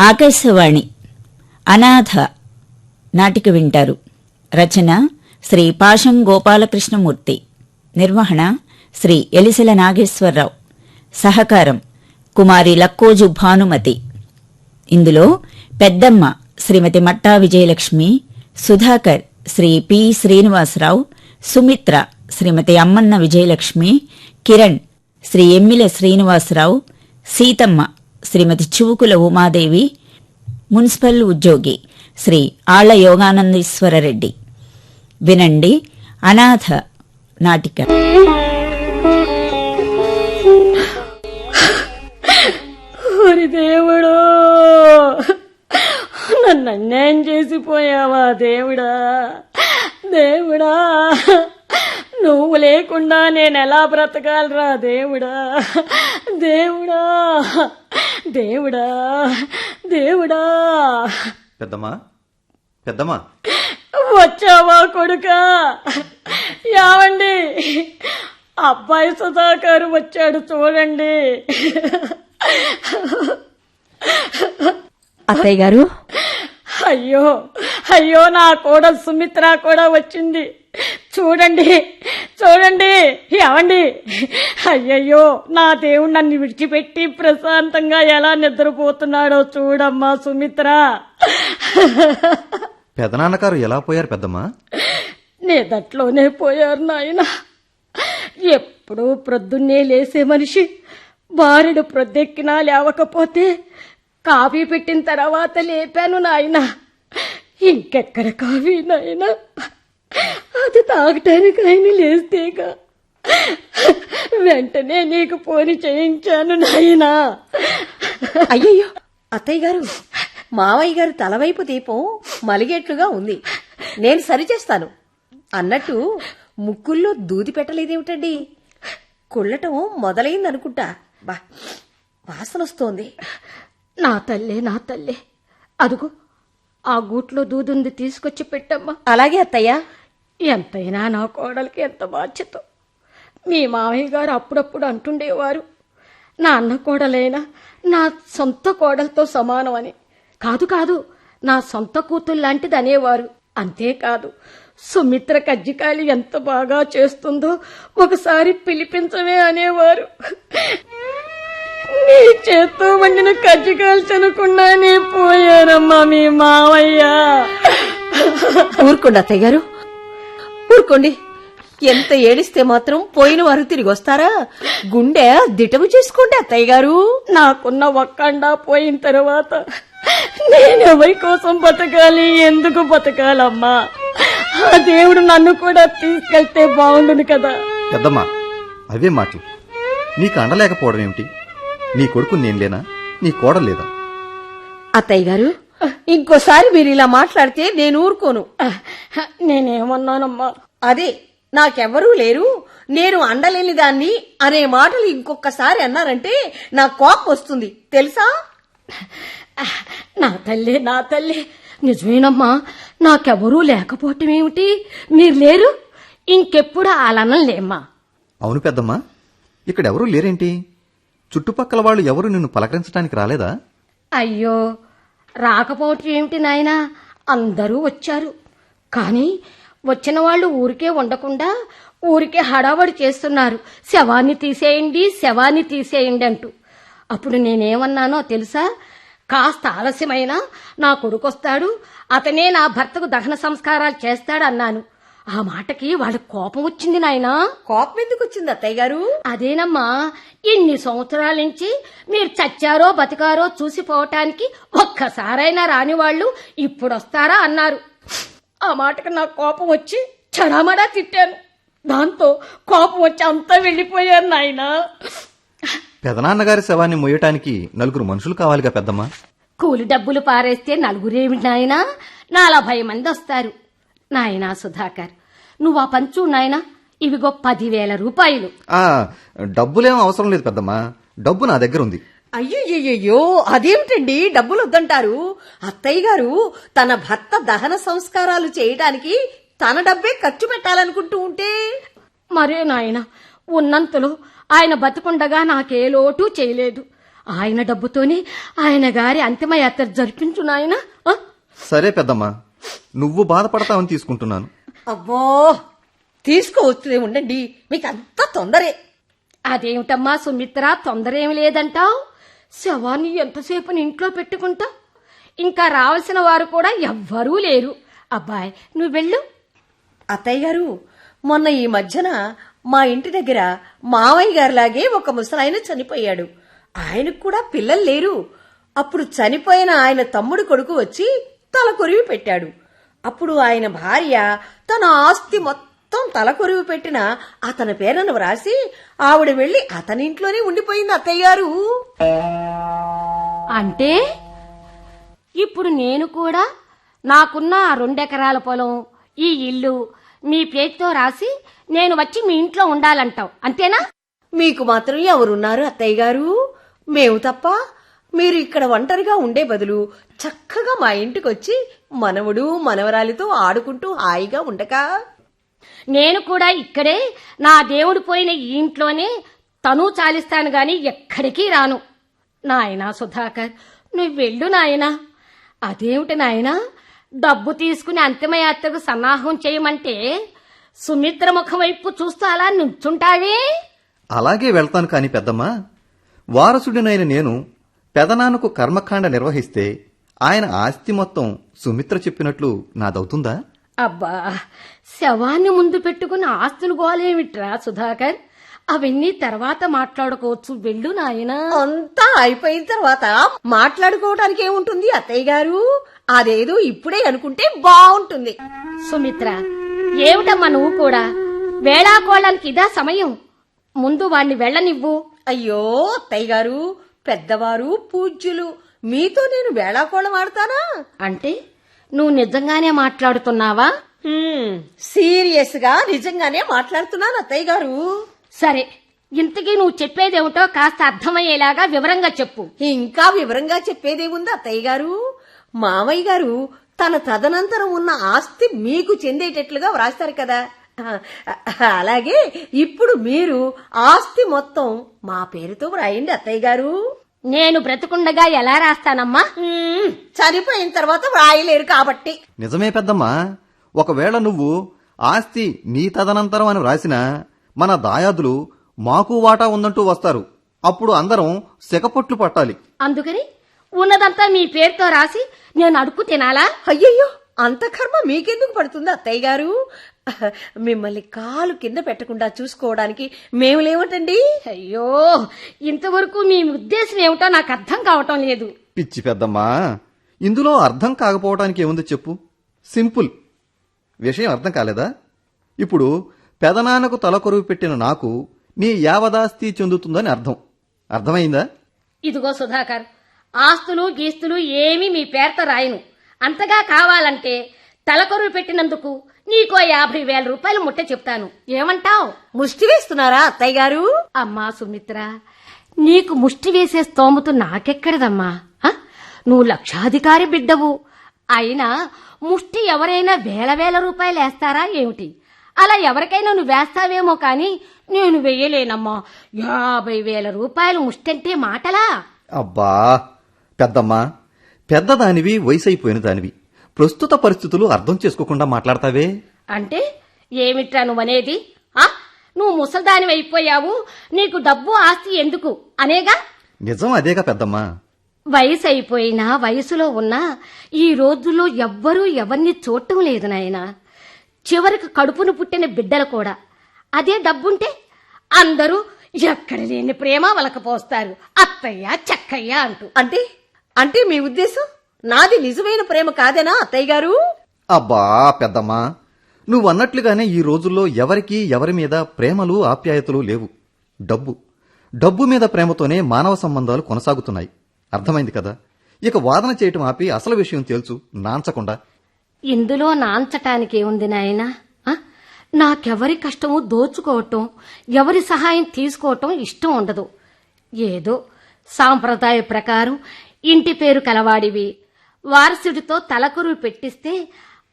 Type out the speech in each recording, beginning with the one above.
ఆకాశవాణి అనాథ నాటిక వింటారు. రచన శ్రీ పాషం గోపాలకృష్ణమూర్తి. నిర్వహణ శ్రీ ఎలిసెల నాగేశ్వరరావు. సహకారం కుమారి లక్కోజు భానుమతి. ఇందులో పెద్దమ్మ శ్రీమతి మట్టా విజయలక్ష్మి సుధాకర్ శ్రీ పి శ్రీనివాసరావు సుమిత్ర శ్రీమతి అమ్మన్న విజయలక్ష్మి కిరణ్ శ్రీ ఎమ్మిల శ్రీనివాసరావు సీతమ్మ శ్రీమతి చువుకుల ఉమాదేవి మున్సిపల్ ఉద్యోగి శ్రీ ఆళ్ళ యోగానందీశ్వరరెడ్డి వినండి అనాథ నాటిక. దేవుడో! నన్ను అన్యాయం చేసిపోయావా దేవుడా? దేవుడా! లేకుండా నేను ఎలా బ్రతకాలరా దేవుడా? దేవుడా? దేవుడా? దేవుడా? పెద్దమ్మా? పెద్దమ్మా? వచ్చావా కొడుకా? యావండి? అబ్బాయి సుధాకర్ వచ్చాడు చూడండి. అత్తయ్య గారు? అయ్యో అయ్యో నా కోడలు సుమిత్ర కూడా వచ్చింది. చూడండి చూడండి ఏమండి? అయ్యయ్యో నా దేవుడు నన్ను విడిచిపెట్టి ప్రశాంతంగా ఎలా నిద్రపోతున్నాడో చూడమ్మా సుమిత్ర. పెదనాన్నగారు ఎలా పోయారు పెద్దమ్మా? నిదట్లోనే పోయారు నాయన. ఎప్పుడూ ప్రొద్దున్నే లేసే మనిషి బారెడు ప్రొద్దెక్కినా లేవకపోతే కాఫీ పెట్టిన తర్వాత లేపాను నాయన. ఇంకెక్కడ కాఫీ నాయన? అది తాగటానికి ఆయన లేస్తేగా వెంటనే నీకు పోని చేయించాను నాయనా. అయ్యయ్యో అత్తయ్య గారు మావయ్య గారు తలవైపు దీపం మలిగేట్లుగా ఉంది. నేను సరిచేస్తాను అన్నట్టు ముక్కుల్లో దూది పెట్టలేదేమిటండి? కుళ్ళటం మొదలైందనుకుంటా. బా వాసన వస్తోంది. నా తల్లే నా తల్లే. అదుగో ఆ గూట్లో దూదుంది తీసుకొచ్చి పెట్టమ్మా. అలాగే అత్తయ్య. ఎంతైనా నా కోడలికి ఎంత బాధ్యత? మీ మామయ్య గారు అప్పుడప్పుడు అంటుండేవారు నా అన్న కోడలైనా నా సొంత కోడలతో సమానం అని కాదు కాదు నా సొంత కూతురు లాంటిది అనేవారు. అంతేకాదు సుమిత్ర కజ్జికాయలు ఎంత బాగా చేస్తుందో ఒకసారి పిలిపించమే అనేవారు. నీ చేత్తో వండిన కజ్జికాయలు తినకుండానే పోయారమ్మా మీ మావయ్య. ఊరుకోండి అత్తయ్య గారు. ఊరుకోండి. ఎంత ఏడిస్తే మాత్రం పోయిన వారు తిరిగి వస్తారా? గుండె దిటవు చేసుకోండి అత్తయ్య గారు. నాకున్న ఒక్కండా పోయిన తర్వాత నేను ఎవరి కోసం బతకాలి? ఎందుకు బతకాలమ్మా? ఆ దేవుడు నన్ను కూడా తీసుకెళ్తే బాగుండును కదా. పెద్దమ్మా అవే మాటలు నీకు అండలేకపోవడం ఏమిటి? నీ కొడుకు నేను లేనా? నీ కోడ లేదా? అత్తయ్య గారు ఇంకోసారి మీరు ఇలా మాట్లాడితే నేను ఊరుకోను. నేనేమన్నానమ్మా? అదే నాకెవ్వరూ లేరు. నేను అండలేని దాన్ని అనే మాటలు ఇంకొకసారి అన్నారంటే నా కోపం వస్తుంది. తెలుసా? నా తల్లి నా తల్లి. నిజమేనమ్మా నాకెవరూ లేకపోవటం ఏమిటి? మీరు లేరు? ఇంకెప్పుడు అలానలేమ్మా అవును పెద్దమ్మా ఇక్కడ ఎవరూ లేరేంటి? చుట్టుపక్కల వాళ్ళు ఎవరు నిన్ను పలకరించడానికి రాలేదా? అయ్యో రాకపోవటం ఏమిటి నాయనా? అందరూ వచ్చారు. కానీ వచ్చిన వాళ్ళు ఊరికే ఉండకుండా ఊరికే హడావడి చేస్తున్నారు. శవాన్ని తీసేయండి శవాన్ని తీసేయండి అంటూ. అప్పుడు నేనేమన్నానో తెలుసా? కాస్త ఆలస్యమైనా నా కొడుకొస్తాడు అతనే నా భర్తకు దహన సంస్కారాలు చేస్తాడన్నాను. ఆ మాటకి వాళ్ళ కోపం వచ్చింది నాయనా. కోపం ఎందుకు వచ్చింది అత్తయ్య గారు? అదేనమ్మా ఇన్ని సంవత్సరాల నుంచి మీరు చచ్చారో బతికారో చూసిపోవటానికి ఒక్కసారైనా రాని వాళ్ళు ఇప్పుడు వస్తారా అన్నారు. ఆ మాటకు నాకు కోపం వచ్చి చడామడా తిట్టాను. దాంతో కోపం వచ్చి అంతా వెళ్ళిపోయారు నాయనా. పెదనాన్నగారి శవాన్ని మొయ్యటానికి నలుగురు మనుషులు కావాలిగా పెద్దమ్మా. కూలి డబ్బులు పారేస్తే నలుగురేమి నాయనా? నలభై మంది వస్తారు నాయనా సుధాకర్ నువ్వు ఆ పంచు నాయనా ఇవిగో పదివేల రూపాయలు. ఆ డబ్బులేం అవసరం లేదు పెద్దమ్మా. డబ్బు నా దగ్గర ఉంది అయ్యయ్యో అదేమిటండి? డబ్బులు వద్దంటారు అత్తయ్య గారు తన భర్త దహన సంస్కారాలు చేయడానికి తన డబ్బే ఖర్చు పెట్టాలనుకుంటూ ఉంటే? మరే నాయన ఉన్నంతలో ఆయన బతికుండగా నాకే లోటు చేయలేదు. ఆయన డబ్బుతోనే ఆయన గారి అంతిమయాత్ర జరిపించు నాయన సరే పెద్దమ్మా. నువ్వు బాధపడతావని తీసుకుంటున్నాను. అమ్మో తీసుకోవచ్చులే ఉండండి. మీకు అంత తొందరే. అదేమిటమ్మా సుమిత్ర? తొందర ఏమి లేదంటావు? శవాన్ని ఎంతసేపు ఇంట్లో పెట్టుకుంటా? ఇంకా రావాల్సిన వారు కూడా ఎవ్వరూ లేరు. అబ్బాయ్ నువ్వు వెళ్ళు. అత్తయ్య గారు మొన్న ఈ మధ్యన మా ఇంటి దగ్గర మావయ్య గారిలాగే ఒక ముసలాయన చనిపోయాడు. ఆయనకు కూడా పిల్లలు లేరు. అప్పుడు చనిపోయిన ఆయన తమ్ముడు కొడుకు వచ్చి తల కొరివి పెట్టాడు. అప్పుడు ఆయన భార్య తన ఆస్తి మొత్తం తల కొరివి పెట్టిన అతని పేరును వ్రాసి ఆవిడ వెళ్ళి అతని ఇంట్లోనే ఉండిపోయింది అత్తయ్య గారు. అంటే? ఇప్పుడు నేను కూడా నాకున్న ఆ రెండెకరాల పొలం ఈ ఇల్లు మీ పేరుతో రాసి నేను వచ్చి మీ ఇంట్లో ఉండాలంటావు. అంతేనా? మీకు మాత్రం ఎవరున్నారు అత్తయ్య గారు? మేము తప్ప మీరు ఇక్కడ ఒంటరిగా ఉండే బదులు చక్కగా మా ఇంటికి వచ్చి మనవడు మనవరాలితో ఆడుకుంటూ హాయిగా ఉండక. నేను కూడా ఇక్కడే నా దేవుడు పోయిన ఈ ఇంట్లోనే తను చాలిస్తాను గాని ఎక్కడికి రాను. నాయనా సుధాకర్ నువ్వు వెళ్ళు నాయనా. అదేమిటి నాయనా? డబ్బు తీసుకుని అంతిమయాత్రకు సన్నాహం చేయమంటే సుమిత్ర ముఖం వైపు చూస్తూ అలా నుంచుంటావే? అలాగే వెళ్తాను కాని పెద్దమ్మా వారసుడినైన నేను పెదనాన్నకు కర్మకాండ నిర్వహిస్తే ఆయన ఆస్తి మొత్తం సుమిత్ర చెప్పినట్లు నాదవుతుందా? అబ్బా శవాన్ని ముందు పెట్టుకుని ఆస్తులు గోలేమిట్రా సుధాకర్? అవన్నీ తర్వాత మాట్లాడుకోవచ్చు. వెళ్ళు నాయనా. అంతా అయిపోయిన తర్వాత మాట్లాడుకోవడానికి ఏముంటుంది అత్తయ్య గారు? అదేదో ఇప్పుడే అనుకుంటే బాగుంటుంది సుమిత్ర ఏమిటమ్మా నువ్వు కూడా? వేళాకోళానికి ఇదా సమయం. ముందు వాణ్ణి వెళ్ళనివ్వు. అయ్యో అత్తయ్య గారు పెద్దవారు పూజ్యులు మీతో నేను వేళాకోళం ఆడతానా? అంటే నువ్వు నిజంగానే మాట్లాడుతున్నావా? సీరియస్గా నిజంగానే మాట్లాడుతున్నాను అత్తయ్య గారు. సరే ఇంతకీ నువ్వు చెప్పేదేమిటో కాస్త అర్థమయ్యేలాగా వివరంగా చెప్పు. ఇంకా వివరంగా చెప్పేదేముంది అత్తయ్య గారు? మామయ్య గారు తన తదనంతరం ఉన్న ఆస్తి మీకు చెందేటట్లుగా వ్రాస్తారు కదా. అలాగే ఇప్పుడు మీరు ఆస్తి మొత్తం మా పేరుతో వ్రాయండి అత్తయ్య గారు. నేను బ్రతుకుండగా ఎలా రాస్తానమ్మా? చనిపోయిన తర్వాత వ్రాయలేరు కాబట్టి. నిజమే పెద్దమ్మా. ఒకవేళ నువ్వు ఆస్తి నీ తదనంతరం అని వ్రాసినా మన దాయాదులు మాకు వాటా ఉందంటూ వస్తారు. అప్పుడు అందరం సెకపొట్లు పట్టాలి. అందుకని ఉన్నదంతా మీ పేరుతో రాసి నేను అడుక్కు తినాలా? అయ్యయ్యో అంత కర్మ మీకెందుకు పడుతుంది అత్తయ్య గారు? మిమ్మల్ని కాలు కింద పెట్టకుండా చూసుకోవడానికి మేము లేవటండి? అయ్యో! ఇంతవరకు మీ ఉద్దేశం ఏమిటో నాకు అర్థం కావటం లేదు. పిచ్చి పెద్దమ్మా. ఇందులో అర్థం కాకపోవడానికి ఏముంది చెప్పు. సింపుల్. విషయం అర్థం కాలేదా? ఇప్పుడు పెదనాన్నకు తలకొరువు పెట్టిన నాకు నీ యావదాస్తి చెందుతుందని అర్థం. అర్థమైందా? ఇదిగో సుధాకర్ ఆస్తులు గీస్తులు ఏమీ మీ పేరుతో రాయను. అంతగా కావాలంటే తలకొరువు పెట్టినందుకు నీకో యాభై వేల రూపాయలు ముట్ట చెప్తాను. ఏమంటావ్? ముష్టి వేస్తున్నారా అత్తయ్య గారు? అమ్మా సుమిత్ర నీకు ముష్టి వేసే స్తోమత నాకెక్కడదమ్మా? నువ్వు లక్షాధికారి బిడ్డవు. అయినా ముష్టి ఎవరైనా వేల వేల రూపాయలు వేస్తారా ఏమిటి? అలా ఎవరికైనా నువ్వు వేస్తావేమో కాని నేను వెయ్యలేనమ్మా యాభై వేల రూపాయలు ముష్టంటే మాటలా? అబ్బా పెద్దమ్మా పెద్దదానివి వయసైపోయిన దానివి. ప్రస్తుత పరిస్థితులు అర్థం చేసుకోకుండా మాట్లాడతావే? అంటే ఏమిట్రా నువ్వనేది? ఆ? నువ్వు ముసల్దాని అయిపోయావు నీకు డబ్బు ఆస్తి ఎందుకు? అనేగా? నిజం అదేగా పెద్దమ్మా. వయసు అయిపోయినా వయసులో ఉన్నా ఈ రోజుల్లో ఎవ్వరూ ఎవరిని చూడటం లేదు నాయనా. చివరికి కడుపును పుట్టిన బిడ్డలు కూడా. అదే డబ్బుంటే అందరూ ఎక్కడ లేని ప్రేమ వలకపోస్తారు అత్తయ్య చక్కయ్య అంటూ. అంటే అంటే మీ ఉద్దేశం? నాది నిజమైన ప్రేమ కాదేనా అత్తయ్య గారు? అబ్బా పెద్దమ్మా. నువ్వు అన్నట్లుగానే ఈ రోజుల్లో ఎవరికీ ఎవరి మీద ప్రేమలు ఆప్యాయతలు లేవు. డబ్బు. డబ్బు మీద ప్రేమతోనే మానవ సంబంధాలు కొనసాగుతున్నాయి. అర్థమైంది కదా? ఇక వాదన చేయటం ఆపి అసలు విషయం తేల్చు నాంచకుండా. ఇందులో నాంచటానికి ఏముంది నాయనా? ఆ? నాకెవరి కష్టము దోచుకోవటం ఎవరి సహాయం తీసుకోవటం ఇష్టం ఉండదు. ఏదో సాంప్రదాయ ప్రకారం ఇంటి పేరు కలవాడివి వారసుడితో తలకొరువు పెట్టిస్తే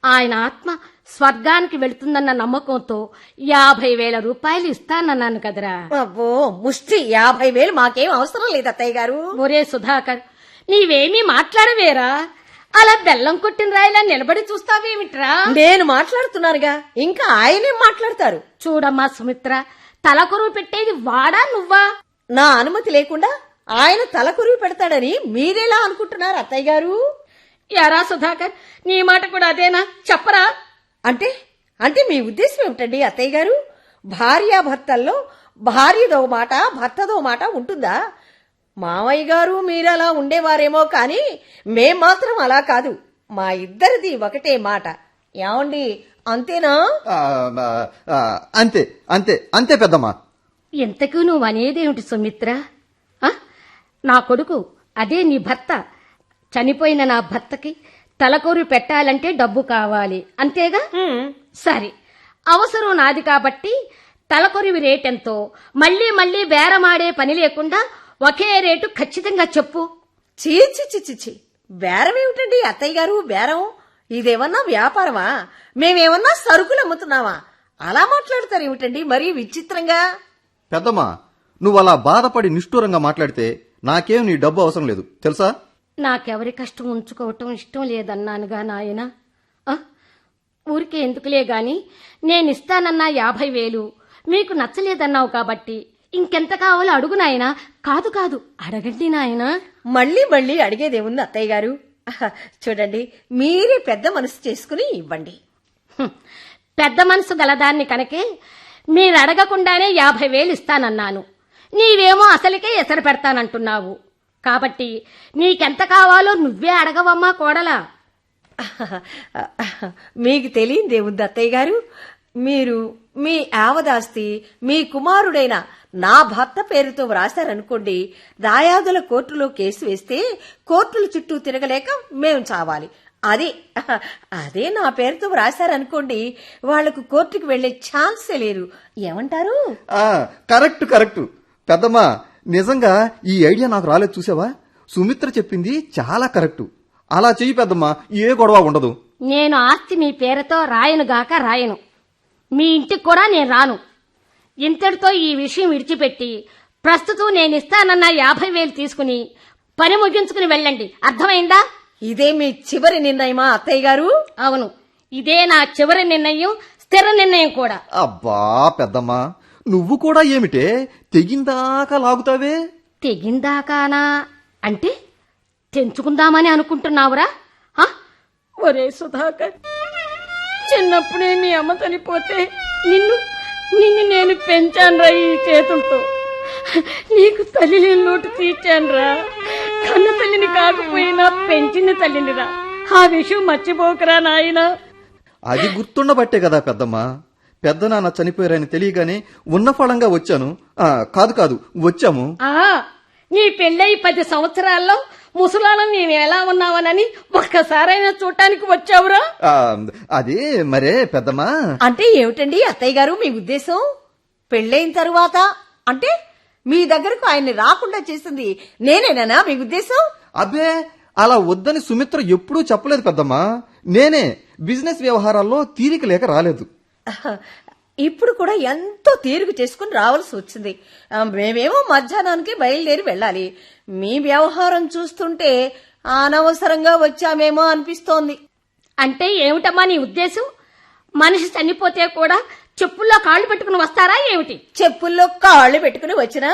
ఆయన ఆత్మ స్వర్గానికి వెళుతుందన్న నమ్మకంతో యాభై వేల రూపాయలు ఇస్తానన్నాను కదరా. అబ్బో ముష్టి యాభై వేలు మాకేం అవసరం లేదు అత్తయ్య గారు. ఒరే సుధాకర్ నీవేమీ మాట్లాడవేరా? అలా బెల్లం కొట్టిన రాయిలా నిలబడి చూస్తావేమిట్రా? నేను మాట్లాడుతున్నానుగా ఇంకా ఆయనేం మాట్లాడతారు. చూడమ్మా సుమిత్ర తలకొరువు పెట్టేది వాడా నువ్వా? నా అనుమతి లేకుండా ఆయన తలకొరివి పెడతాడని మీరెలా అనుకుంటున్నారు అత్తయ్య గారు? యారా సుధాకర్ నీ మాట కూడా అదేనా? చెప్పరా? అంటే అంటే మీ ఉద్దేశం ఏమిటండి అత్తయ్య గారు? భార్యాభర్తల్లో భార్యదో మాట భర్తదో మాట ఉంటుందా? మామయ్య గారు మీరలా ఉండేవారేమో కానీ మేం మాత్రం అలా కాదు. మా ఇద్దరిది ఒకటే మాట. ఏమండి అంతేనా? అంతే అంతే అంతే పెద్దమ్మా. ఎంతకు నువ్వు అనేదేమిటి సుమిత్ర? నా కొడుకు అదే నీ భర్త. చనిపోయిన నా భర్తకి తలకొరు పెట్టాలంటే డబ్బు కావాలి. అంతేగా? సరే. అవసరం నాది కాబట్టి తలకొరివి రేటెంతో మళ్ళీ మళ్ళీ బేరమాడే పని లేకుండా ఒకే రేటు ఖచ్చితంగా చెప్పు. చీచి చిచి బేరం ఏమిటండి అత్తయ్య గారు? బేరం? ఇదేమన్నా వ్యాపారమా? మేమేమన్నా సరుకులు అమ్ముతున్నావా అలా మాట్లాడతారు ఏమిటండి మరీ విచిత్రంగా? పెద్దమ్మా నువ్వు అలా బాధపడి నిష్ఠూరంగా మాట్లాడితే నాకేం నీ డబ్బు అవసరం లేదు. తెలుసా? నాకెవరి కష్టం ఉంచుకోవటం ఇష్టం లేదన్నానుగా నాయన. ఊరికే ఎందుకులే గాని నేనిస్తానన్న యాభై వేలు. మీకు నచ్చలేదన్నావు కాబట్టి ఇంకెంత కావాలో అడుగు నాయనా. కాదు కాదు. అడగండి నాయనా. మళ్ళీ మళ్ళీ అడిగేదేముంది అత్తయ్య గారు? చూడండి మీరే పెద్ద మనసు చేసుకుని ఇవ్వండి. పెద్ద మనసు గలదాన్ని కనుకే మీరు అడగకుండానే యాభై వేలు ఇస్తానన్నాను. నీవేమో అసలుకే ఎసరు పెడతానంటున్నావు. కాబట్టి నీకెంత కావాలో నువ్వే అడగవమ్మా కోడలా. మీకు తెలియదేముంది అత్తయ్య గారు మీరు మీ ఆవదాస్తి మీ కుమారుడైన నా భర్త పేరుతో వ్రాశారనుకోండి దాయాదుల కోర్టులో కేసు వేస్తే కోర్టుల చుట్టూ తిరగలేక మేము చావాలి. అదే అదే నా పేరుతో వ్రాశారనుకోండి వాళ్ళకు కోర్టుకు వెళ్ళే ఛాన్సే లేదు. ఏమంటారు? ఆ కరెక్ట్ కరెక్ట్. పెద్దమ్మా నిజంగా ఈ ఐడియా నాకు రాలేదు చూసావా? సుమిత్ర చెప్పింది చాలా కరెక్టు. అలా చెయ్యి పెద్దమ్మా ఏ గొడవ ఉండదు. నేను ఆస్తి మీ పేరుతో రాయనుగాక రాయను. మీ ఇంటికి కూడా నేను రాను. ఇంతటితో ఈ విషయం విడిచిపెట్టి ప్రస్తుతం నేను ఇస్తానన్న యాభై వేలు తీసుకుని పని ముగించుకుని వెళ్ళండి. అర్థమైందా? ఇదే మీ చివరి నిర్ణయమా అత్తయ్య గారు? అవును. ఇదే నా చివరి నిర్ణయం స్థిర నిర్ణయం కూడా. అబ్బా పెద్దమ్మా. నువ్వు కూడా ఏమిటే? తెగిందాకా లాగుతావే? తెగిందాకానా? అంటే తెంచుకుందామని అనుకుంటున్నావురా? ఒరే సుధాకర్ చిన్నప్పుడే మీ అమ్మ చనిపోతే నిన్ను నిన్ను నేను పెంచానురా ఈ చేతులతో. నీకు తల్లి లేని లోటు తీర్చానురా. కన్న తల్లిని కాకపోయినా పెంచిన తల్లినిరా. ఆ విషయం మర్చిపోకరా నాయనా. అది గుర్తుండబట్టే కదా పెద్దమ్మా. పెద్ద నాన్న చనిపోయారని తెలియగానే ఉన్న ఫలంగా వచ్చాను. ఆ, కాదు కాదు వచ్చాము. ఆ నీ పెళ్ళై పది సంవత్సరాల్లో ముసలాలను నేను ఎలా ఉన్నావనని ఒక్కసారైనా చూడటానికి వచ్చావురా? ఆ, అది మరే పెద్దమ్మా. అంటే ఏమిటండి అత్తయ్య గారు మీ ఉద్దేశం? పెళ్ళైన తరువాత? అంటే మీ దగ్గరకు ఆయన్ని రాకుండా చేసింది నేనేనా మీ ఉద్దేశం? అబ్బే అలా వద్దని సుమిత్ర ఎప్పుడూ చెప్పలేదు పెద్దమ్మా. నేనే బిజినెస్ వ్యవహారాల్లో తీరిక లేక రాలేదు. ఇప్పుడు కూడా ఎంతో తీరుగు చేసుకుని రావాల్సి వచ్చింది. మేమేమో మధ్యాహ్నానికి బయలుదేరి వెళ్ళాలి. మీ వ్యవహారం చూస్తుంటే అనవసరంగా వచ్చామేమో అనిపిస్తోంది. అంటే ఏమిటమ్మా నీ ఉద్దేశం? మనిషి చనిపోతే కూడా చెప్పుల్లో కాళ్ళు పెట్టుకుని వస్తారా ఏమిటి? చెప్పుల్లో కాళ్ళు పెట్టుకుని వచ్చినా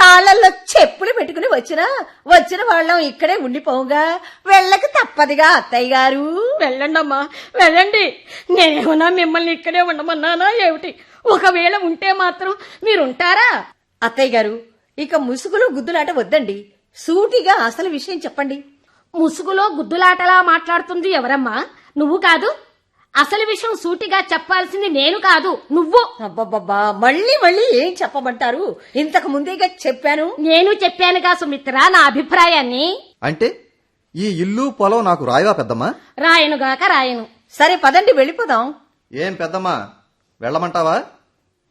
కాళ్ళల్లో చెప్పులు పెట్టుకుని వచ్చినా వచ్చిన వాళ్ళం ఇక్కడే ఉండిపోవుగా. వెళ్ళక తప్పదుగా అత్తయ్య గారు. వెళ్ళండమ్మా వెళ్ళండి. నేనేమన్నా మిమ్మల్ని ఇక్కడే ఉండమన్నానా ఏమిటి? ఒకవేళ ఉంటే మాత్రం మీరుంటారా? అత్తయ్య గారు ఇక ముసుగులో గుద్దులాట వద్దండి. సూటిగా అసలు విషయం చెప్పండి. ముసుగులో గుద్దులాటలా మాట్లాడుతుంది ఎవరమ్మా? నువ్వు కాదు? అసలు విషయం సూటిగా చెప్పాల్సింది నేను కాదు నువ్వు. అబ్బబ్బబ్బా మళ్ళీ మళ్ళీ ఏం చెప్పమంటారు? ఇంతకు ముందేగా చెప్పాను. నేను చెప్పానుగా సుమిత్ర నా అభిప్రాయాన్ని. అంటే ఈ ఇల్లు పొలం నాకు రాయవా పెద్దమ్మా? రాయనుగాక రాయను. సరే పదండి వెళ్ళిపోదాం. ఏం పెద్దమ్మా వెళ్ళమంటావా?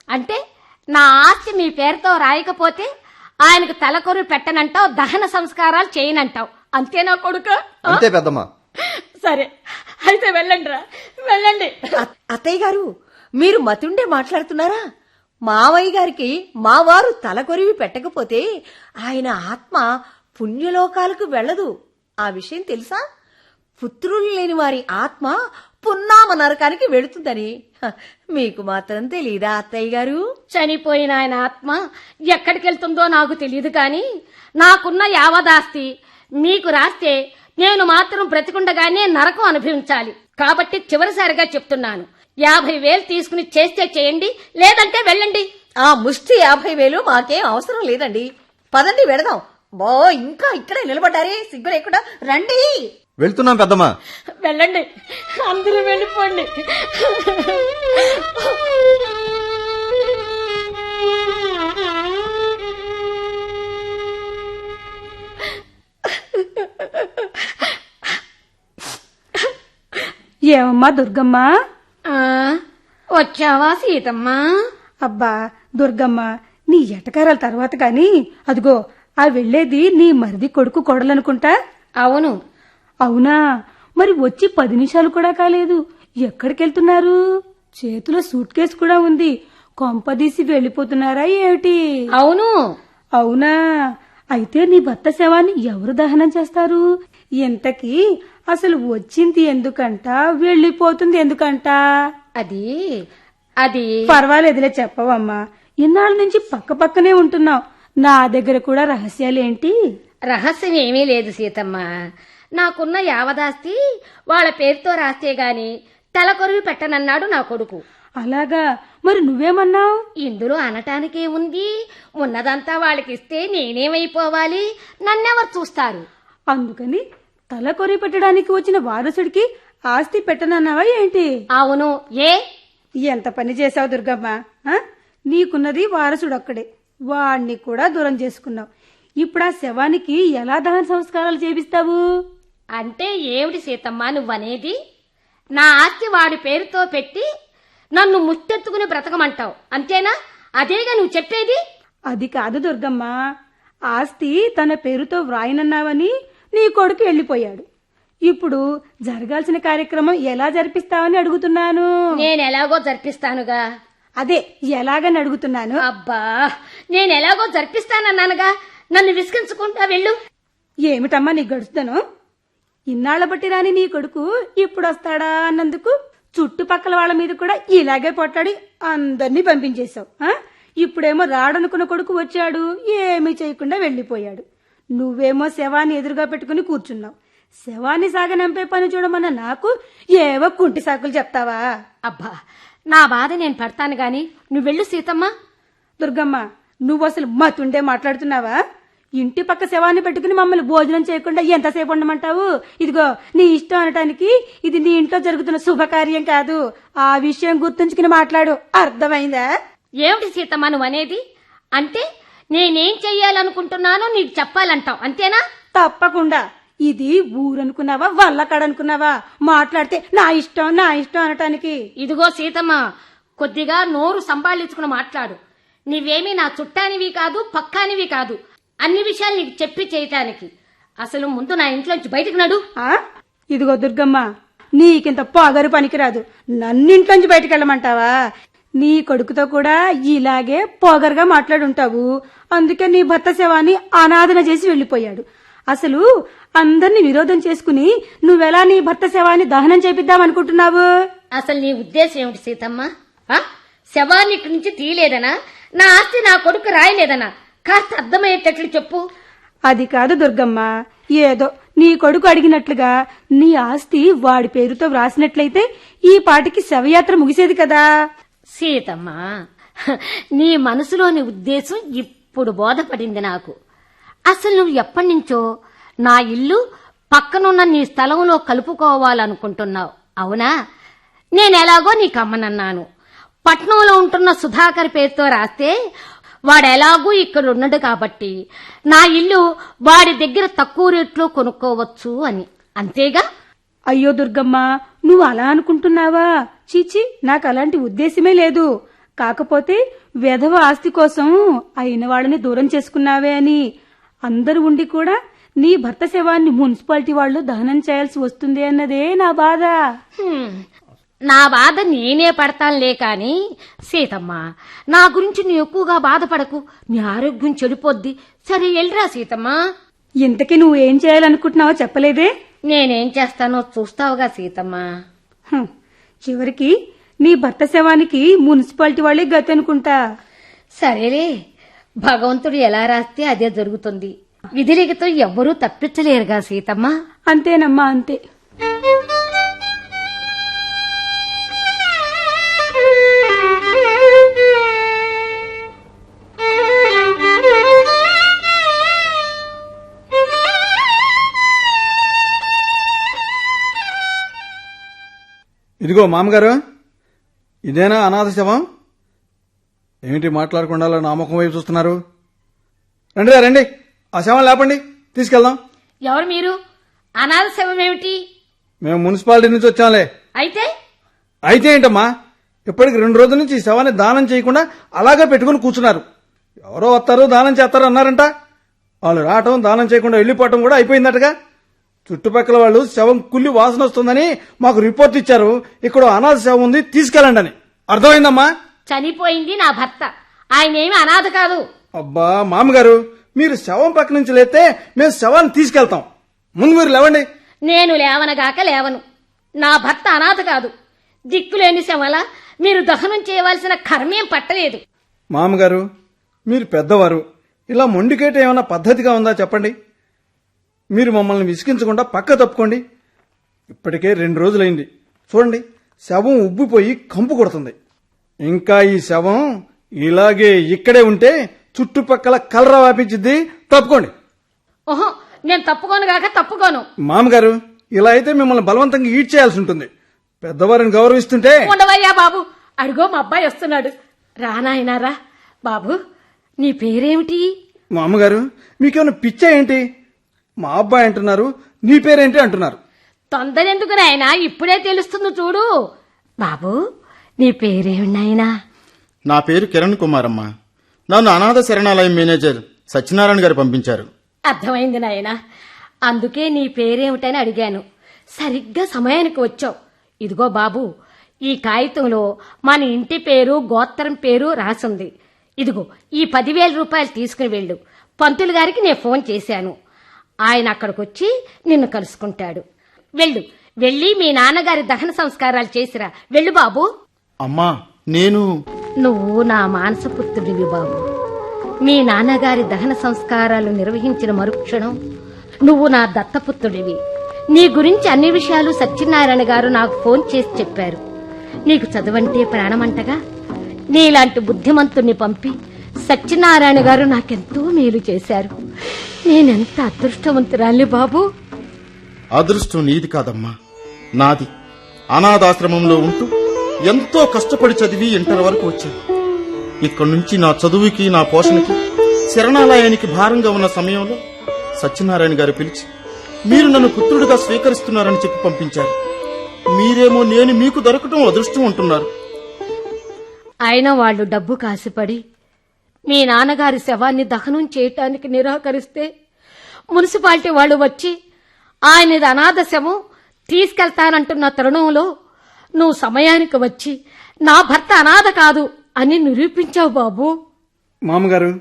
అంటే నా ఆస్తి మీ పేరుతో రాయకపోతే ఆయనకు తలకొరు పెట్టనంటావు దహన సంస్కారాలు చేయనంటావు. అంతేనా కొడుక? అంతే పెద్దమ్మా. సరే అయితే వెళ్ళండి రా. వెళ్ళండి. అత్తయ్య గారు మీరు మతుండే మాట్లాడుతున్నారా? మావయ్య గారికి మావారు తలకొరివి పెట్టకపోతే ఆయన ఆత్మ పుణ్యలోకాలకు వెళ్ళదు. ఆ విషయం తెలుసా? పుత్రులు లేని వారి ఆత్మ పున్నామ నరకానికి వెళుతుందని. మీకు మాత్రం తెలీదా అత్తయ్య గారు? చనిపోయిన ఆయన ఆత్మ ఎక్కడికి వెళ్తుందో నాకు తెలియదు కానీ నాకున్న యావదాస్తి మీకు రాస్తే నేను మాత్రం బ్రతికుండగానే నరకం అనుభవించాలి. కాబట్టి చివరిసారిగా చెప్తున్నాను. యాభై వేలు తీసుకుని చేస్తే చేయండి లేదంటే వెళ్ళండి. ఆ ముష్టి యాభై వేలు మాకేం అవసరం లేదండి. పదండి వెడదాం బో ఇంకా ఇక్కడే నిలబడ్డారే. సిగ్గు లేకుండా రండి. వెళ్తున్నాం పెద్దమ్మా. వెళ్ళండి. అందరూ వెళ్ళిపోండి. ఏమమ్మా దుర్గమ్మ? వచ్చావా సీతమ్మ? అబ్బా దుర్గమ్మ నీ ఎటకారాల తర్వాత కాని అదిగో ఆ వెళ్ళేది నీ మరిది కొడుకు కొడలనుకుంటా? అవును. అవునా? మరి వచ్చి పది నిమిషాలు కూడా కాలేదు. ఎక్కడికి వెళ్తున్నారు చేతిలో సూట్ కేసు కూడా ఉంది. కొంపదీసి వెళ్ళిపోతున్నారా ఏమిటి? అవును. అవునా? అయితే నీ భర్త శవాన్ని ఎవరు దహనం చేస్తారు? ఇంతకీ అసలు వచ్చింది ఎందుకంట? వెళ్ళిపోతుంది ఎందుకంట? అది అది. పర్వాలేదులే చెప్పవమ్మా. ఇన్నాళ్ళ నుంచి పక్క పక్కనే ఉంటున్నావు. నా దగ్గర కూడా రహస్యాలేంటి? రహస్యం ఏమీ లేదు సీతమ్మ. నాకున్న యావదాస్తి వాళ్ళ పేరుతో రాస్తే గాని తలకొరివి పెట్టనన్నాడు నా కొడుకు. అలాగా? మరి నువ్వేమన్నావు? ఇందులో అనటానికే ఉంది ఉన్నదంతా వాళ్ళకిస్తే నేనేమైపోవాలి? నన్నెవరు చూస్తారు? అందుకని తల కొరి పెట్టడానికి వచ్చిన వారసుడికి ఆస్తి పెట్టనన్నావా ఏంటి? అవును. ఏ? ఎంత పని చేసావు దుర్గమ్మ? నీకున్నది వారసుడు ఒక్కడే వాణ్ణి కూడా దూరం చేసుకున్నావు. ఇప్పుడు ఆ శవానికి ఎలా దహన సంస్కారాలు చేపిస్తావు? అంటే ఏమిటి సీతమ్మ నువ్వనేది? నా ఆస్తి వాడి పేరుతో పెట్టి నన్ను ముట్టెత్తుకుని బ్రతకమంటావు. అంతేనా? అదేగా నువ్వు చెప్పేది? అది కాదు దుర్గమ్మ. ఆస్తి తన పేరుతో వ్రాయనన్నావని నీ కొడుకు వెళ్ళిపోయాడు. ఇప్పుడు జరగాల్సిన కార్యక్రమం ఎలా జరిపిస్తావని అడుగుతున్నాను. నేను ఎలాగో జరిపిస్తానుగా. అదే ఎలాగని అడుగుతున్నాను. అబ్బా నేను ఎలాగో జరిపిస్తానన్నానుగా. నన్ను విసిగించుకుంటా వెళ్ళు. ఏమిటమ్మా నీ గడుస్తాను? ఇన్నాళ్ళ బట్టి రాని నీ కొడుకు ఇప్పుడు వస్తాడా అన్నందుకు? చుట్టుపక్కల వాళ్ళ మీద కూడా ఇలాగే పొట్టాడి అందరినీ పంపించేశావు? ఇప్పుడేమో రాడనుకున్న కొడుకు వచ్చాడు ఏమీ చేయకుండా వెళ్ళిపోయాడు. నువ్వేమో శవాన్ని ఎదురుగా పెట్టుకుని కూర్చున్నావు. శవాన్ని సాగనంపే పని చూడమన్న నాకు ఏవో కుంటి సాకులు చెప్తావా? అబ్బా నా బాధ నేను పడతాను గాని నువ్వు వెళ్ళు సీతమ్మ. దుర్గమ్మ నువ్వు అసలు మతుండే మాట్లాడుతున్నావా? ఇంటి పక్క శవాన్ని పెట్టుకుని మమ్మల్ని భోజనం చేయకుండా ఎంతసేపు ఉండమంటావు? ఇదిగో నీ ఇష్టం అనటానికి ఇది నీ ఇంట్లో జరుగుతున్న శుభకార్యం కాదు. ఆ విషయం గుర్తుంచుకుని మాట్లాడు. అర్థమైందా? ఏమిటి సీతమ్మ నువ్వు అనేది? అంటే నేనేం చెయ్యాలనుకుంటున్నానో నీకు చెప్పాలంటావు అంతేనా? తప్పకుండా. ఇది ఊరనుకున్నావా వల్లకాడనుకున్నావా? మాట్లాడితే నా ఇష్టం నా ఇష్టం అనటానికి. ఇదిగో సీతమ్మ కొద్దిగా నోరు సంభాళించుకుని మాట్లాడు. నీవేమీ నా చుట్టానివి కాదు పక్కానివి కాదు. అన్ని విషయాలు నీకు చెప్పి చేయటానికి. అసలు ముందు నా ఇంట్లోంచి బయటకు నడు. ఆ? ఇదిగో దుర్గమ్మ నీకింత పొగరు పనికిరాదు. నన్నింట్లోంచి బయటికి వెళ్ళమంటావా నీ కొడుకుతో కూడా ఇలాగే పొగరుగా మాట్లాడుంటావు. అందుకే నీ భర్త శవాన్ని అనాథన చేసి వెళ్ళిపోయాడు. అసలు అందరినీ విరోధం చేసుకుని నువ్వెలా నీ భర్త శవాన్ని దహనం చేపిద్దామనుకుంటున్నావు? అసలు నీ ఉద్దేశం ఏమిటి సీతమ్మ? ఆ? శవాన్ని ఇక్కడి నుంచి తీయలేదనా? నా ఆస్తి నా కొడుకు రాయలేదనా? కాస్త అర్థమయ్యేటట్లు చెప్పు. అది కాదు దుర్గమ్మ. ఏదో నీ కొడుకు అడిగినట్లుగా నీ ఆస్తి వాడి పేరుతో వ్రాసినట్లయితే ఈ పాటికి శవయాత్ర ముగిసేది కదా. సీతమ్మ నీ మనసులోని ఉద్దేశం ఇప్పుడు బోధపడింది నాకు. అసలు నువ్వు ఎప్పటి నుంచో నా ఇల్లు పక్కనున్న నీ స్థలంలో కలుపుకోవాలనుకుంటున్నావు. అవునా? నేను ఎలాగో నీకు అమ్మనన్నాను పట్నంలో ఉంటున్న సుధాకర్ పేరుతో రాస్తే వాడు ఎలాగూ ఇక్కడ ఉన్నాడు కాబట్టి నా ఇల్లు వాడి దగ్గర తక్కువ రేట్లో కొనుక్కోవచ్చు అని. అంతేగా? అయ్యో దుర్గమ్మ నువ్వు అలా అనుకుంటున్నావా? చీచి నాకు అలాంటి ఉద్దేశమే లేదు. కాకపోతే వెధవ ఆస్తి కోసం అయిన వాళ్ళని దూరం చేసుకున్నావే అని. అందరూ ఉండి కూడా నీ భర్త శవాన్ని మున్సిపాలిటీ వాళ్ళు దహనం చేయాల్సి వస్తుంది అన్నదే నా బాధ. నా బాధ నేనే పడతానులే కాని సీతమ్మ నా గురించి నువ్వు ఎక్కువగా బాధపడకు. నీ ఆరోగ్యం చెడిపోద్ది. సరే వెళ్ళరా సీతమ్మ. ఇంతకీ నువ్వేం చేయాలనుకుంటున్నావో చెప్పలేదే? నేనేం చేస్తానో చూస్తావుగా సీతమ్మ. చివరికి నీ భర్త శవానికి మున్సిపాలిటీ వాళ్ళే గతి అనుకుంటా. సరేలే భగవంతుడు ఎలా రాస్తే అదే జరుగుతుంది. విధిలిఖితో ఎవ్వరూ తప్పించలేరుగా సీతమ్మ. అంతేనమ్మా అంతే. ఇదిగో మామగారు ఇదేనా అనాథ శవం? ఏమిటి మాట్లాడకుండా అలా నా ముఖం వైపు చూస్తున్నారు? రండి రండి. ఆ శవం లేపండి. తీసుకెళ్దాం. ఎవరు మీరు? అనాథ శవం ఏమిటి? మేము మున్సిపాలిటీ నుంచి వచ్చాంలే. అయితే? అయితే ఏంటమ్మా? ఇప్పటికి రెండు రోజుల నుంచి ఈ శవాన్ని దానం చేయకుండా అలాగే పెట్టుకుని కూర్చున్నారు. ఎవరో వస్తారు దానం చేస్తారు అన్నారంట. వాళ్ళు రావటం దానం చేయకుండా వెళ్ళిపోవటం కూడా అయిపోయిందటగా. చుట్టుపక్కల వాళ్ళు శవం కుళ్ళి వాసన వస్తుందని మాకు రిపోర్ట్ ఇచ్చారు. ఇక్కడ అనాథ శవం ఉంది తీసుకెళ్ళండి అని. అర్థమైందమ్మా? చనిపోయింది నా భర్త. ఆయనేమి అనాథ కాదు. అబ్బా మామగారు మీరు శవం పక్క నుంచి లేతే మేము శవాన్ని తీసుకెళ్తాం. ముందు మీరు లేవండి. నేను లేవనగాక లేవను. నా భర్త అనాథ కాదు. దిక్కులేని శవల మీరు దహనం చేయవలసిన కర్మేం పట్టలేదు. మామగారు మీరు పెద్దవారు. ఇలా మొండికేట ఏమైనా పద్ధతిగా ఉందా చెప్పండి? మీరు మమ్మల్ని విసిగించకుండా పక్క తప్పుకోండి. ఇప్పటికే రెండు రోజులైంది. చూడండి శవం ఉబ్బిపోయి కంపు కొడుతుంది. ఇంకా ఈ శవం ఇలాగే ఇక్కడే ఉంటే చుట్టుపక్కల కలర వ్యాపించిద్ది. తప్పుకోండి. ఓహో నేను తప్పుకోను గాక తప్పుకోను. మామగారు ఇలా అయితే మిమ్మల్ని బలవంతంగా ఈడ్ చేయాల్సి ఉంటుంది. పెద్దవారిని గౌరవిస్తుంటే ఉండవయ్యా బాబు అడుగో మా అబ్బాయి వస్తున్నాడు. రానాయనారా బాబు నీ పేరేమిటి? మా అమ్మగారు మీకేమైనా పిచ్చా ఏంటి? మా అబ్బాయి అంటున్నారు నీ పేరేంటి అంటున్నారు. తొందరెందుకు నాయనా ఇప్పుడే తెలుస్తుంది చూడు. బాబు నీ పేరేమి నాయనా? నా పేరు కిరణ్ కుమార్ అమ్మ నన్ను అనాథ శరణాలయం మేనేజర్ సత్యనారాయణ గారు పంపించారు. అర్థమైంది నాయనా. అందుకే నీ పేరేమిటని అడిగాను. సరిగ్గా సమయానికి వచ్చావు. ఇదిగో బాబు ఈ కాగితంలో మన ఇంటి పేరు గోత్రం పేరు రాసుంది. ఇదిగో ఈ పదివేల రూపాయలు తీసుకుని వెళ్ళు. పంతులు గారికి నేను ఫోన్ చేశాను. ఆయన అక్కడికొచ్చి నిన్ను కలుసుకుంటాడు. వెళ్ళు. వెళ్ళి మీ నాన్నగారి దహన సంస్కారాలు చేసిరా. వెళ్ళు బాబు. అమ్మా నేను నువ్వు నా మానసపుత్రుడివి బాబు. మీ నాన్నగారి దహన సంస్కారాలు నిర్వహించిన మరుక్షణం నువ్వు నా దత్తపుత్రుడివి. నీ గురించి అన్ని విషయాలు సత్యనారాయణ గారు నాకు ఫోన్ చేసి చెప్పారు. నీకు చదువంటే ప్రాణమంటగా నీలాంటి బుద్ధిమంతుణ్ణి పంపి సత్యనారాయణ గారు నాకెంతో మేలు చేశారు. నేనెంత అదృష్టవంతురాలి బాబు? అదృష్టం నీది కాదమ్మా. నాది. అనాథాశ్రమంలో ఉంటూ ఎంతో కష్టపడి చదివి ఇంటర్ వరకు వచ్చాను. ఇక్కడి నుంచి నా చదువుకి నా పోషణకి శరణాలయానికి భారంగా ఉన్న సమయంలో సత్యనారాయణ గారు పిలిచి మీరు నన్ను పుత్రుడిగా స్వీకరిస్తున్నారని చెప్పి పంపించారు. మీరేమో నేను మీకు దొరకటం అదృష్టం అంటున్నారు. అయినా వాళ్ళు డబ్బు కాసిపడి మీ నాన్నగారి శవాన్ని దహనం చేయటానికి నిరాకరిస్తే మున్సిపాలిటీ వాళ్ళు వచ్చి ఆయనది అనాథ శవం తీసుకెళ్తానంటున్న తరుణంలో నువ్వు సమయానికి వచ్చి నా భర్త అనాథ కాదు అని నిరూపించావు బాబు. మామగారు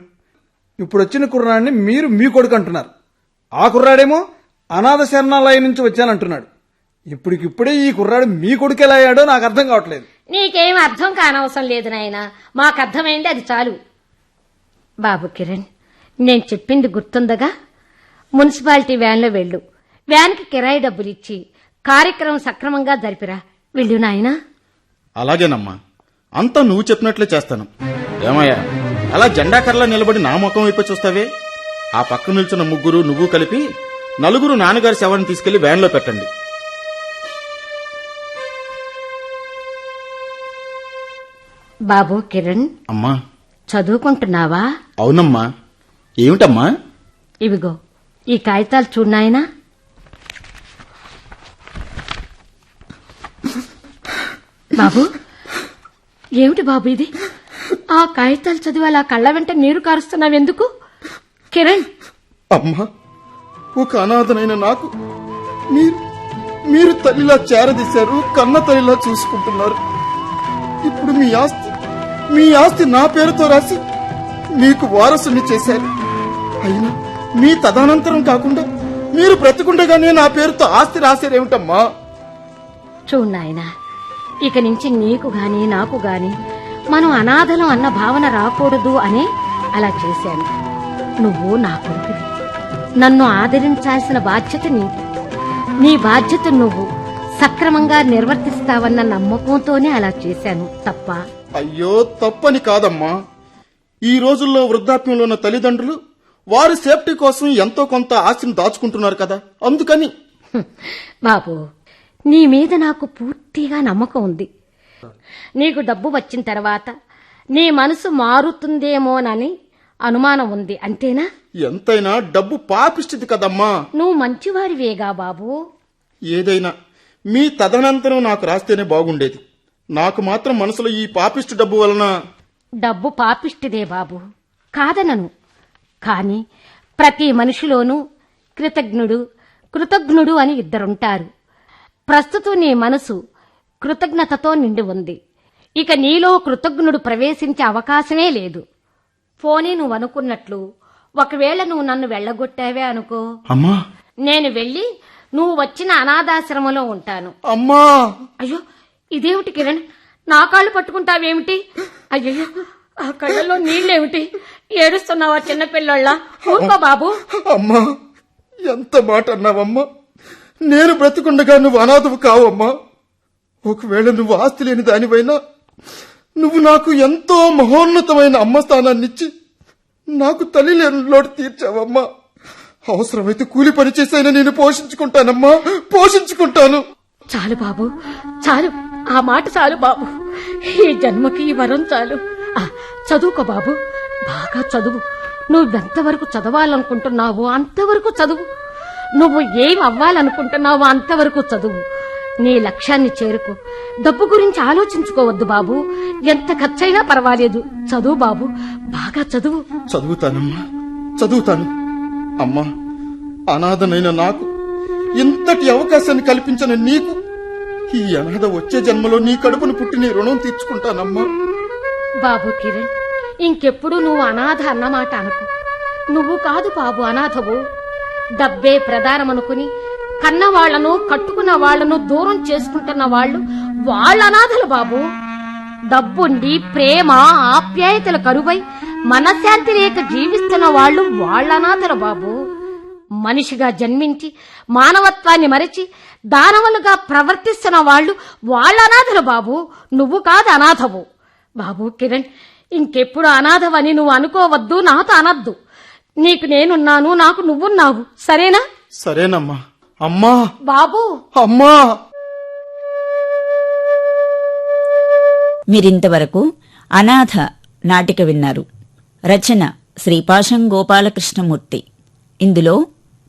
ఇప్పుడు వచ్చిన కుర్రాడిని మీరు మీ కొడుకు అంటున్నారు. ఆ కుర్రాడేమో అనాథ శరణాలయం నుంచి వచ్చానంటున్నాడు. ఇప్పటికిప్పుడే ఈ కుర్రాడు మీ కొడుకు ఎలా అయ్యాడో నాకు అర్థం కావట్లేదు. నీకేం అర్థం కానవసరం లేదు నాయన. మాకు అర్థమైంది అది చాలు. బాబు కిరణ్ నేను చెప్పింది గుర్తుందగా? మున్సిపాలిటీ వ్యాన్లో వెళ్ళు. వ్యాన్కి కిరాయి డబ్బులు ఇచ్చి కార్యక్రమం సక్రమంగా జరిపిరా. వెళ్ళు నాయనా. అలాగేనమ్మా. అంతా నువ్వు చెప్పినట్లే చేస్తాను. ఏమయ్యా? అలా జెండా కర్రలా నిలబడి నా ముఖం వైపు చూస్తావే? ఆ పక్క నిల్చున్న ముగ్గురు నువ్వు కలిపి నలుగురు నాన్నగారి శవాన్ని తీసుకెళ్ళి వ్యాన్లో పెట్టండి. బాబు కిరణ్. అమ్మా. చదువుకుంటున్నావా? అవునమ్మా. ఏమిటమ్మా? ఇవిగో. ఈ కాగితాలు చూడాయనా బాబు ఏమిటి బాబు ఇది? ఆ కాగితాలు చదివి అలా కళ్ళ వెంట నీరు కారుస్తున్నావెందుకు కిరణ్. అమ్మా ఒక అనాథనైన నాకు మీరు మీరు తల్లిలా చేరదీశారు కన్న తల్లిలా చూసుకుంటున్నారు. ఇప్పుడు మీ ఆస్తి మీ ఆస్తి నా పేరుతో రాసి మీకు వారసుని చేశారు. అయినా మీ తదనంతరం కాకుండా మీరు బ్రతికుండగానే నా పేరుతో ఆస్తి రాశారేమిటమ్మా? చూడు నాయనా ఇక నుంచి నీకు గాని నాకు గాని మనం అనాథలం అన్న భావన రాకూడదు అని అలా చేశాను. నువ్వు నా కొడుకువి. నన్ను ఆదరించాల్సిన బాధ్యత నీది. నీ బాధ్యత నువ్వు సక్రమంగా నిర్వర్తిస్తావన్న నమ్మకంతోనే అలా చేశాను తప్ప అయ్యో తప్పని కాదమ్మా. ఈ రోజుల్లో వృద్ధాప్యంలో ఉన్న తల్లిదండ్రులు వారి సేఫ్టీ కోసం ఎంతో కొంత ఆస్తిని దాచుకుంటున్నారు కదా. అందుకని. బాబు నీ మీద నాకు పూర్తిగా నమ్మకం ఉంది. నీకు డబ్బు వచ్చిన తర్వాత నీ మనసు మారుతుందేమోనని అనుమానం ఉంది అంతేనా? ఎంతైనా డబ్బు పాపిస్తుంది కదమ్మా. నువ్వు మంచివాడివేగా బాబు. ఏదైనా మీ తదనంతరం నాకు రాస్తేనే బాగుండేది. నాకు మాత్రం మనసులో ఈ పాపిష్టి డబ్బు వలన డబ్బు పాపిష్టిదే బాబు. కాదనను. కాని ప్రతి మనిషిలోనూ కృతజ్ఞుడు కృతజ్ఞుడు అని ఇద్దరుంటారు. ప్రస్తుతం నీ మనసు కృతజ్ఞతతో నిండి ఉంది. ఇక నీలో కృతజ్ఞుడు ప్రవేశించే అవకాశమే లేదు. పోనీ నువ్వు అనుకున్నట్లు ఒకవేళ నువ్వు నన్ను వెళ్ళగొట్టావే అనుకో. అమ్మా! నేను వెళ్ళి నువ్వు వచ్చిన అనాథాశ్రమంలో ఉంటాను. అమ్మా! అయ్యో! ఇదేమిటి కిరణ్? నా కాళ్ళు పట్టుకుంటావేమిటి? అయ్యో ఆ కళ్ళల్లో నీళ్ళేమిటి? ఏడుస్తున్నావా చిన్నపిల్లళ్ళ? ఊరుకో బాబు. అమ్మా ఎంత మాట అన్నావమ్మా? నేను బ్రతికుండగా నువ్వు అనాథవు కావమ్మా. ఒకవేళ నువ్వు ఆస్తి లేని దానివైనా నువ్వు నాకు ఎంతో మహోన్నతమైన అమ్మ స్థానాన్నిచ్చి నాకు తల్లి లేని లోటు తీర్చావమ్మా. అవసరమైతే కూలి పని చేసైనా నేను పోషించుకుంటానమ్మా. పోషించుకుంటాను. చాలు బాబు చాలు. ఆ మాట చాలు బాబు. ఈ జన్మకి ఈ వరం చాలు. ఆ, చదువుకో బాబు. బాగా చదువు. నువ్వెంతవరకు చదవాలనుకుంటున్నావో అంతవరకు చదువు. నువ్వు ఏం అవ్వాలనుకుంటున్నావో అంతవరకు చదువు. నీ లక్ష్యాన్ని చేరుకో. డబ్బు గురించి ఆలోచించుకోవద్దు బాబు. ఎంత ఖర్చైనా పర్వాలేదు. చదువు బాబు. బాగా చదువు. చదువుతానమ్మా. చదువుతాను. అమ్మా అనాథనైన నాకు ఇంతటి అవకాశాన్ని కల్పించిన నీకు ఈ అనాథ వచ్చే జన్మలో నీ కడుపును పుట్టి నీ రుణం తీర్చుకుంటానమ్మా. బాబు కిరణ్ ఇంకెప్పుడు నువ్వు అనాథ అన్నమాట అనుకో. నువ్వు కాదు బాబు అనాథవు. డబ్బే ప్రధానమనుకుని కన్న వాళ్ళను కట్టుకున్న వాళ్ళను దూరం చేసుకుంటున్న వాళ్ళు వాళ్ళ అనాథలు బాబు. డబ్బుండి ప్రేమ ఆప్యాయతల కరువై మనశ్శాంతి లేక జీవిస్తున్న వాళ్ళు వాళ్ళ అనాథలు బాబు. మనిషిగా జన్మించి మానవత్వాన్ని మరచి దానవులుగా ప్రవర్తిస్తున్న వాళ్ళు వాళ్ళ అనాథలు బాబు. నువ్వు కాదు అనాథవు. బాబు కిరణ్ ఇంకెప్పుడు అనాథవని నువ్వు అనుకోవద్దు. నాతో అనద్దు. నీకు నేనున్నాను నాకు నువ్వున్నావు. సరేనా? సరేనమ్మా. అమ్మా! బాబు! అమ్మా! మీరింతవరకు అనాథ నాటిక విన్నారు. రచన శ్రీ పాశం గోపాలకృష్ణమూర్తి. ఇందులో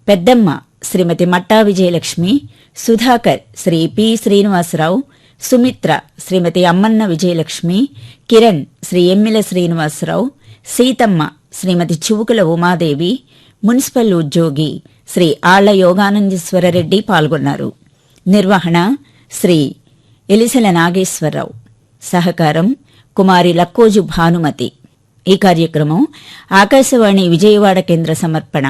పెద్దమ్మ శ్రీమతి మట్టా విజయలక్ష్మి సుధాకర్ శ్రీ పి. శ్రీనివాసరావు సుమిత్ర శ్రీమతి అమ్మన్న విజయలక్ష్మి కిరణ్ శ్రీ ఎమ్మిల శ్రీనివాసరావు సీతమ్మ శ్రీమతి చివుకుల ఉమాదేవి మున్సిపల్ ఉద్యోగి శ్రీ ఆళ్ళ యోగానందేశ్వరరెడ్డి పాల్గొన్నారు. నిర్వహణ శ్రీ ఎలిసెల నాగేశ్వరరావు. సహకారం కుమారి లక్కోజు భానుమతి. ఈ కార్యక్రమం ఆకాశవాణి విజయవాడ కేంద్ర సమర్పణ.